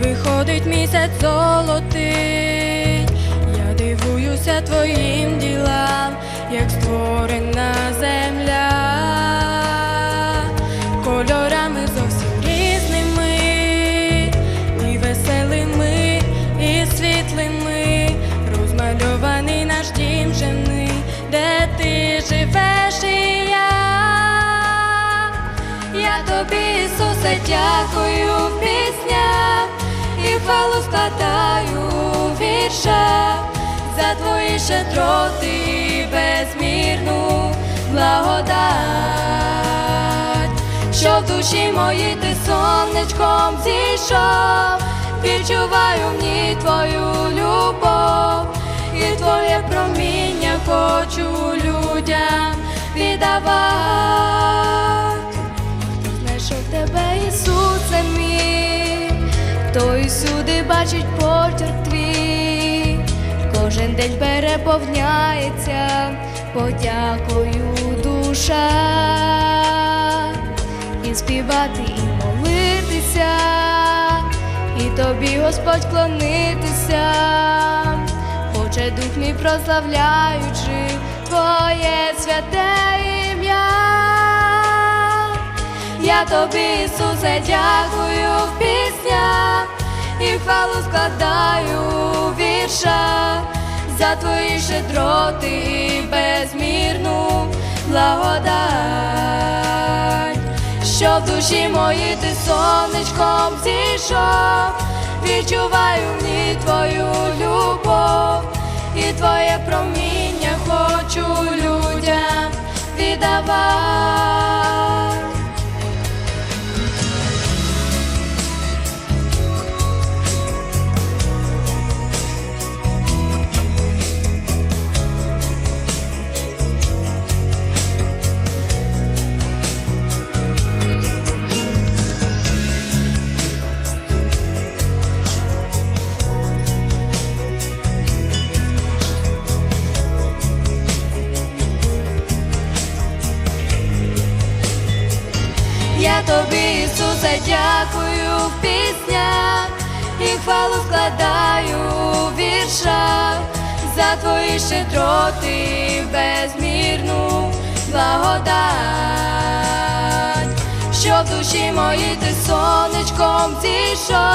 виходить місяць золотий, я дивуюся твоїм ділам, як створена земля, кольорами зовсім різними, і веселими, і світлими, розмальований наш дім жени, де ти живеш і я. Я тобі, Ісусе, дякую складаю в віршах за твої щедроти безмірну благодать, що в душі моїй ти сонечком зійшов, відчуваю в ній твою любов і твоє проміння хочу людям віддавати. Знайшов тебе, Ісусе мій, хто і день переповняється, подякою душа, і співати, і молитися, і тобі, Господь, клонитися, хоче дух мій прославляючи Твоє святе ім'я. Я тобі, Ісусе, дякую в піснях. І хвалу складаю в віршах за твої щедроти і безмірну благодать, що в душі моїй ти сонечком зійшов, відчуваю в ній твою любов і твоє проміння хочу людям віддавати. Я тобі, Ісусе, дякую. В піснях і хвалу складаю в віршах за твої щедроти безмірну благодать, що в душі моїй ти сонечком зійшов,